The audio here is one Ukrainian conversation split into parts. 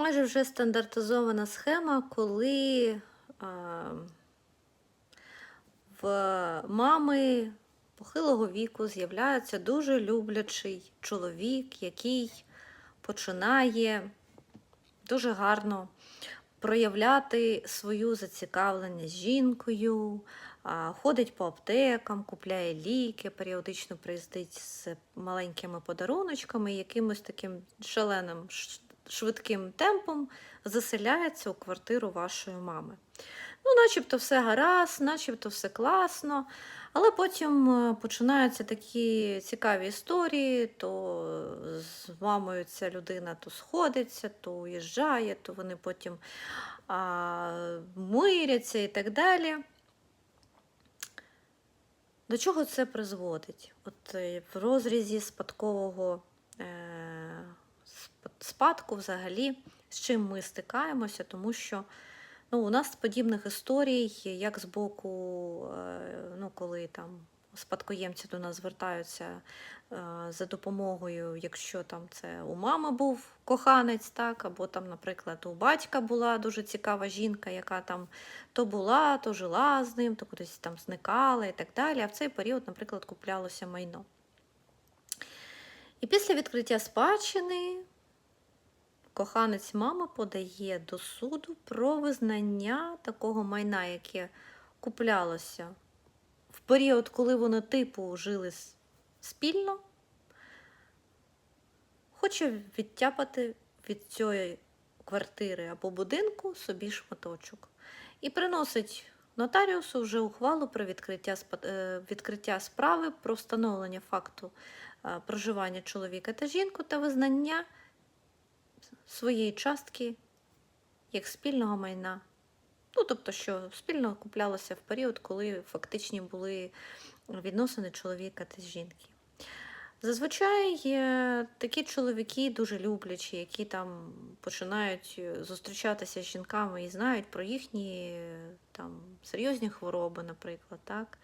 майже вже стандартизована схема, коли в мами похилого віку з'являється дуже люблячий чоловік, який починає дуже гарно проявляти свою зацікавленість жінкою, ходить по аптекам, купляє ліки, періодично приїздить з маленькими подаруночками, якимось таким шаленим швидким темпом заселяється у квартиру вашої мами. Ну, начебто все гаразд, начебто все класно. Але потім е, починаються такі цікаві історії, то з мамою ця людина то сходиться, то уїжджає, то вони потім а, миряться і так далі. До чого це призводить? От е, в розрізі спадкового е, спад- спадку взагалі, з чим ми стикаємося, тому що ну, у нас подібних історій, як з боку, е, ну, коли там спадкоємці до нас звертаються е, за допомогою, якщо там це у мами був коханець, так, або там, наприклад, у батька була дуже цікава жінка, яка там то була, то жила з ним, то кудись там зникала і так далі. А в цей період, наприклад, куплялося майно. І після відкриття спадщини коханець мами подає до суду про визнання такого майна, яке куплялося в період, коли вони типу жили спільно, хоче відтяпати від цієї квартири або будинку собі шматочок. І приносить нотаріусу вже ухвалу про відкриття, е, відкриття справи про встановлення факту е, проживання чоловіка та жінку та визнання своєї частки як спільного майна. Ну, тобто, що спільно куплялося в період, коли фактичні були відносини чоловіка та жінки. Зазвичай е, такі чоловіки дуже люблячі, які там починають зустрічатися з жінками і знають про їхні там серйозні хвороби, наприклад, так?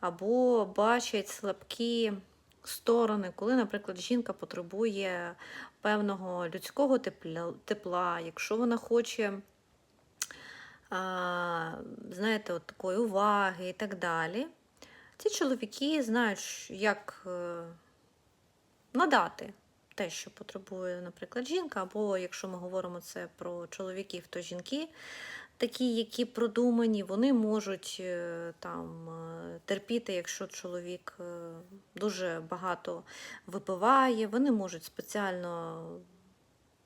або бачать слабкі сторони, коли, наприклад, жінка потребує певного людського тепля, тепла, якщо вона хоче, знаєте, от такої уваги і так далі. Ці чоловіки знають, як е, надати те, що потребує, наприклад, жінка, або якщо ми говоримо це про чоловіків, то жінки, такі, які продумані, вони можуть е, там е, терпіти, якщо чоловік е, дуже багато випиває, вони можуть спеціально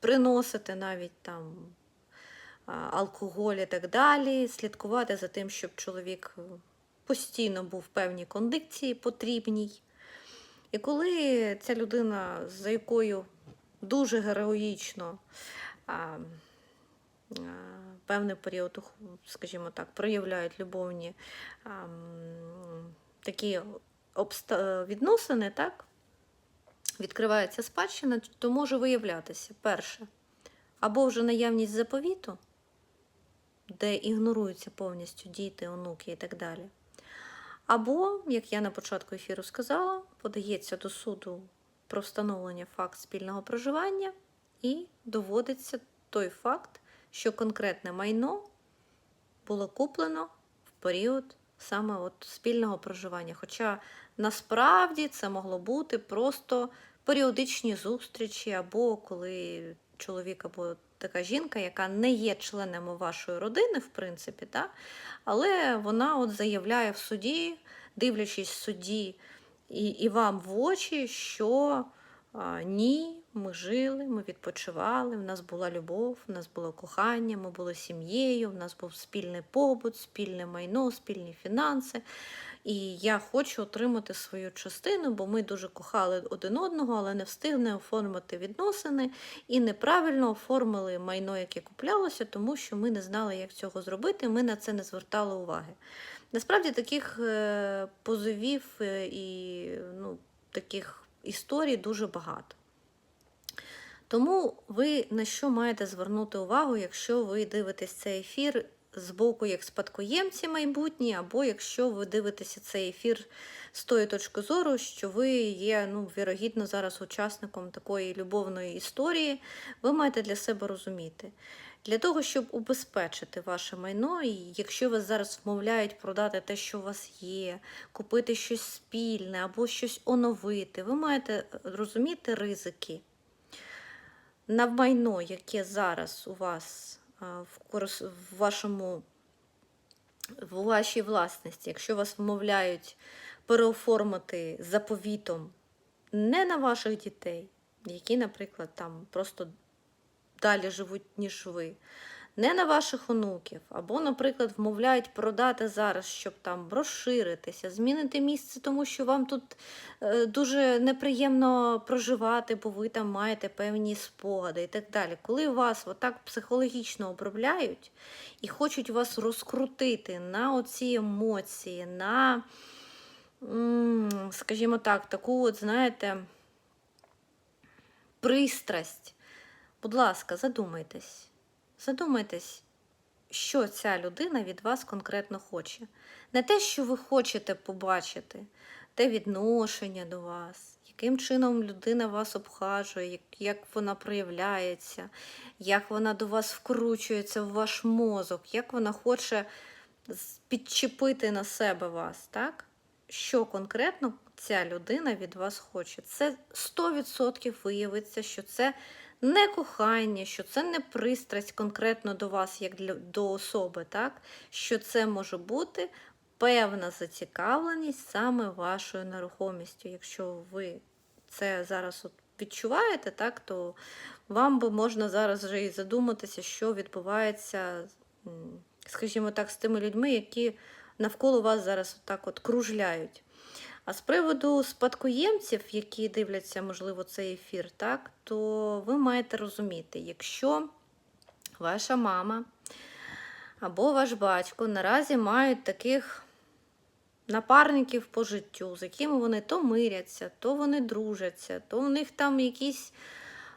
приносити навіть там алкоголь і так далі, слідкувати за тим, щоб чоловік постійно був в певній кондиції потрібній. І коли ця людина, за якою дуже героїчно а, а, певний період, скажімо так, проявляють любовні такі відносини, так? відкривається спадщина, то може виявлятися перше, або вже наявність заповіту, де ігноруються повністю діти, онуки і так далі. Або, як я на початку ефіру сказала, подається до суду про встановлення факт спільного проживання і доводиться той факт, що конкретне майно було куплено в період саме от спільного проживання. Хоча насправді це могло бути просто періодичні зустрічі, або коли чоловік або така жінка, яка не є членом вашої родини, в принципі, та, але вона от заявляє в суді, дивлячись судді і, і вам в очі, що а, ні, ми жили, ми відпочивали, в нас була любов, в нас було кохання, ми були сім'єю, в нас був спільний побут, спільне майно, спільні фінанси. І я хочу отримати свою частину, бо ми дуже кохали один одного, але не встигли оформити відносини і неправильно оформили майно, яке куплялося, тому що ми не знали, як цього зробити, ми на це не звертали уваги. Насправді таких е, позовів е, і ну, таких історій дуже багато. Тому ви на що маєте звернути увагу, якщо ви дивитесь цей ефір з боку як спадкоємці майбутні, або якщо ви дивитеся цей ефір з тої точки зору, що ви є, ну, вірогідно, зараз учасником такої любовної історії, ви маєте для себе розуміти. Для того, щоб убезпечити ваше майно, і якщо вас зараз вмовляють продати те, що у вас є, купити щось спільне або щось оновити, ви маєте розуміти ризики на майно, яке зараз у вас в, вашому в вашій власності, якщо вас вмовляють переоформити заповітом не на ваших дітей, які, наприклад, там просто далі живуть, ніж ви, не на ваших онуків, або, наприклад, вмовляють продати зараз, щоб там розширитися, змінити місце, тому що вам тут е, дуже неприємно проживати, бо ви там маєте певні спогади і так далі. Коли вас отак психологічно обробляють і хочуть вас розкрутити на оці емоції, на, скажімо так, таку, от, знаєте, пристрасть. Будь ласка, задумайтесь. Задумайтесь, що ця людина від вас конкретно хоче. Не те, що ви хочете побачити, те відношення до вас, яким чином людина вас обхажує, як, вона проявляється, як вона до вас вкручується в ваш мозок, як вона хоче підчепити на себе вас, так? Що конкретно ця людина від вас хоче. Це 100% виявиться, що це не кохання, що це не пристрасть конкретно до вас, як для, до особи, так? що це може бути певна зацікавленість саме вашою нерухомістю. Якщо ви це зараз от відчуваєте, так, то вам би можна зараз вже і задуматися, що відбувається, скажімо так, з тими людьми, які навколо вас зараз так от кружляють. А з приводу спадкоємців, які дивляться, можливо, цей ефір, так, то ви маєте розуміти, якщо ваша мама або ваш батько наразі мають таких напарників по життю, з якими вони то миряться, то вони дружаться, то в них там якісь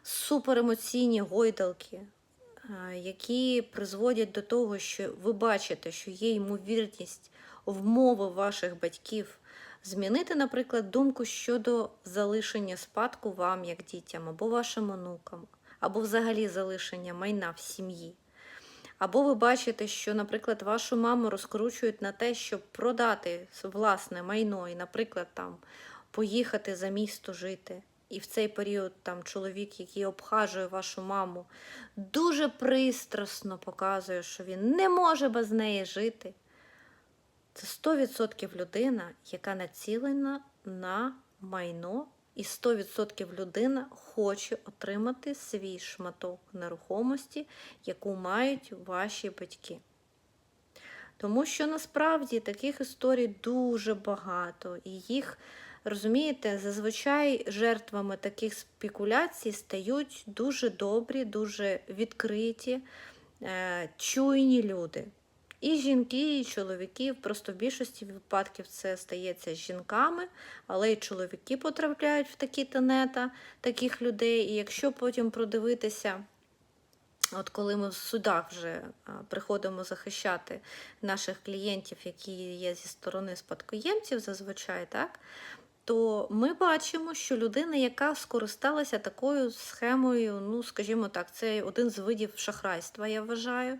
суперемоційні гойдалки, які призводять до того, що ви бачите, що є ймовірність вмови ваших батьків змінити, наприклад, думку щодо залишення спадку вам як дітям, або вашим онукам, або взагалі залишення майна в сім'ї. Або ви бачите, що, наприклад, вашу маму розкручують на те, щоб продати власне майно і, наприклад, там поїхати за місто жити. І в цей період там чоловік, який обхажує вашу маму, дуже пристрасно показує, що він не може без неї жити. Це 100% людина, яка націлена на майно, і 100% людина хоче отримати свій шматок нерухомості, яку мають ваші батьки. Тому що насправді таких історій дуже багато, і їх, розумієте, зазвичай жертвами таких спекуляцій стають дуже добрі, дуже відкриті, е, чуйні люди. І жінки, і чоловіки, просто в більшості випадків це стається з жінками, але й чоловіки потрапляють в такі тенета таких людей. І якщо потім продивитися, от коли ми в судах вже приходимо захищати наших клієнтів, які є зі сторони спадкоємців, зазвичай, так, то ми бачимо, що людина, яка скористалася такою схемою, ну, скажімо так, це один з видів шахрайства, я вважаю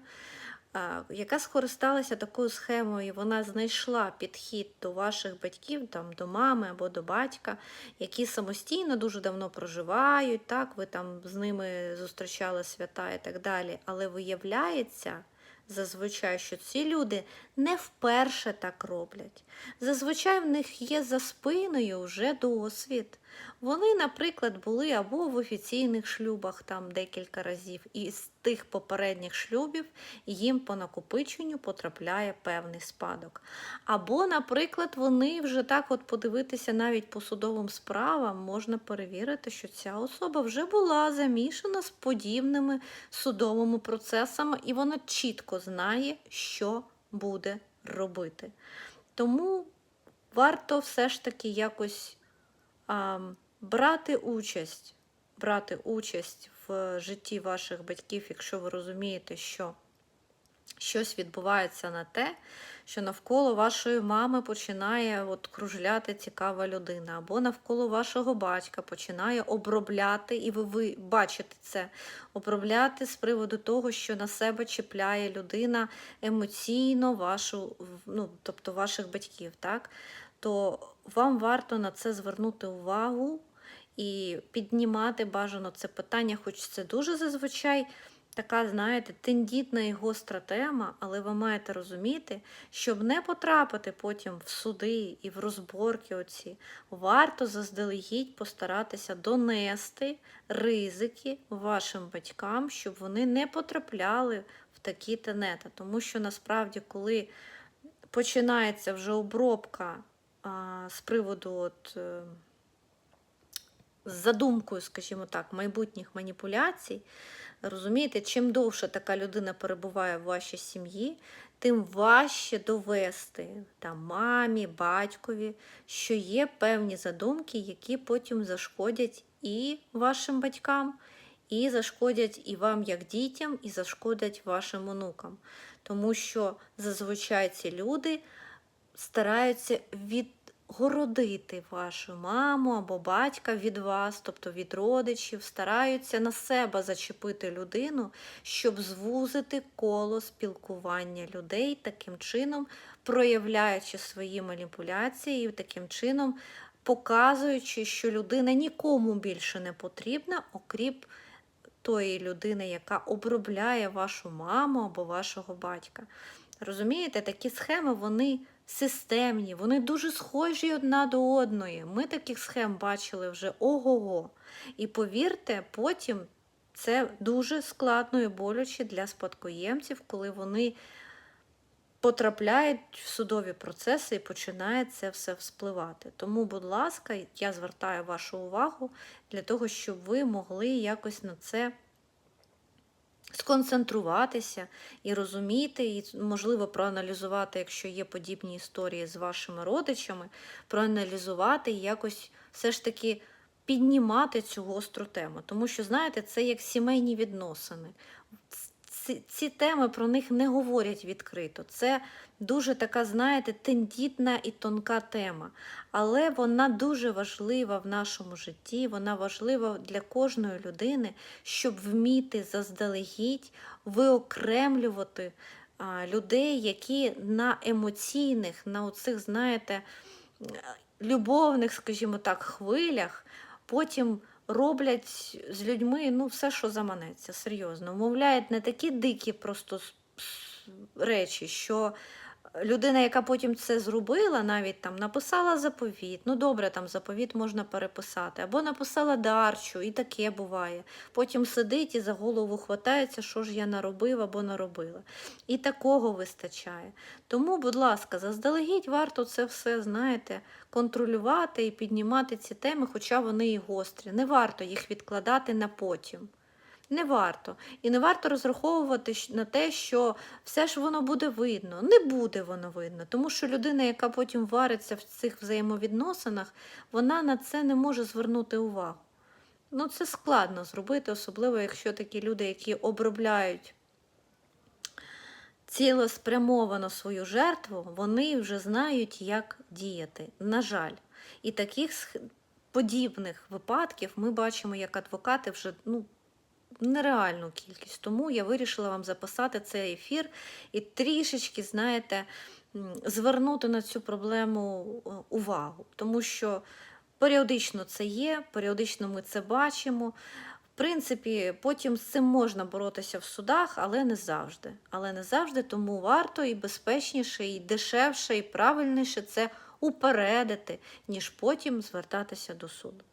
яка скористалася такою схемою, вона знайшла підхід до ваших батьків, там, до мами або до батька, які самостійно дуже давно проживають, так, ви там з ними зустрічали свята і так далі. Але виявляється зазвичай, що ці люди не вперше так роблять. Зазвичай в них є за спиною вже досвід. Вони, наприклад, були або в офіційних шлюбах там декілька разів, і з тих попередніх шлюбів їм по накопиченню потрапляє певний спадок. Або, наприклад, вони вже так от подивитися навіть по судовим справам, можна перевірити, що ця особа вже була замішана з подібними судовими процесами, і вона чітко знає, що буде робити. Тому варто все ж таки якось брати участь, брати участь в житті ваших батьків, якщо ви розумієте, що щось відбувається на те, що навколо вашої мами починає от кружляти цікава людина, або навколо вашого батька починає обробляти, і ви, ви бачите це, обробляти з приводу того, що на себе чіпляє людина емоційно, вашу, ну, тобто ваших батьків, так? То вам варто на це звернути увагу і піднімати бажано це питання, хоч це дуже зазвичай така, знаєте, тендітна і гостра тема, але ви маєте розуміти, щоб не потрапити потім в суди і в розборки оці, варто заздалегідь постаратися донести ризики вашим батькам, щоб вони не потрапляли в такі тенета. Тому що насправді, коли починається вже обробка з приводу от, е, з задумкою, скажімо так, майбутніх маніпуляцій, розумієте, чим довше така людина перебуває в вашій сім'ї, тим важче довести там, мамі, батькові, що є певні задумки, які потім зашкодять і вашим батькам, і зашкодять і вам, як дітям, і зашкодять вашим онукам. Тому що зазвичай ці люди стараються відгородити вашу маму або батька від вас, тобто від родичів, стараються на себе зачепити людину, щоб звузити коло спілкування людей, таким чином проявляючи свої маніпуляції, і таким чином показуючи, що людина нікому більше не потрібна, окрім тої людини, яка обробляє вашу маму або вашого батька. Розумієте, такі схеми вони системні, вони дуже схожі одна до одної. Ми таких схем бачили вже ого-го. І повірте, потім це дуже складно і боляче для спадкоємців, коли вони потрапляють в судові процеси і починає це все вспливати. Тому, будь ласка, я звертаю вашу увагу для того, щоб ви могли якось на це сконцентруватися і розуміти, і, можливо, проаналізувати, якщо є подібні історії з вашими родичами, проаналізувати і якось все ж таки піднімати цю гостру тему. Тому що, знаєте, це як сімейні відносини. Ці, ці теми про них не говорять відкрито. Це дуже така, знаєте, тендітна і тонка тема. Але вона дуже важлива в нашому житті, вона важлива для кожної людини, щоб вміти заздалегідь виокремлювати а, людей, які на емоційних, на оцих, знаєте, любовних, скажімо так, хвилях потім роблять з людьми ну, все, що заманеться, серйозно. Мовляють не такі дикі просто речі, що людина, яка потім це зробила, навіть там написала заповіт. Ну, добре, там заповіт можна переписати, або написала дарчу, і таке буває. Потім сидить і за голову хватається, що ж я наробив або наробила. І такого вистачає. Тому, будь ласка, заздалегідь варто це все, знаєте, контролювати і піднімати ці теми, хоча вони і гострі. Не варто їх відкладати на потім. Не варто. І не варто розраховувати на те, що все ж воно буде видно. Не буде воно видно, тому що людина, яка потім вариться в цих взаємовідносинах, вона на це не може звернути увагу. Ну, це складно зробити, особливо, якщо такі люди, які обробляють цілеспрямовано свою жертву, вони вже знають, як діяти. На жаль. І таких подібних випадків ми бачимо, як адвокати вже ну, нереальну кількість. Тому я вирішила вам записати цей ефір і трішечки, знаєте, звернути на цю проблему е, увагу. Тому що періодично це є, періодично ми це бачимо. В принципі, потім з цим можна боротися в судах, але не завжди. Але не завжди, тому варто і безпечніше, і дешевше, і правильніше це упередити, ніж потім звертатися до суду.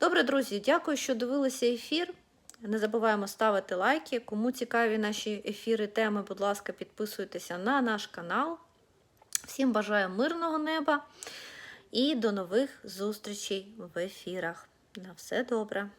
Добре, друзі, дякую, що дивилися ефір. Не забуваємо ставити лайки. Кому цікаві наші ефіри, теми, будь ласка, підписуйтеся на наш канал. Всім бажаю мирного неба і до нових зустрічей в ефірах. На все добре!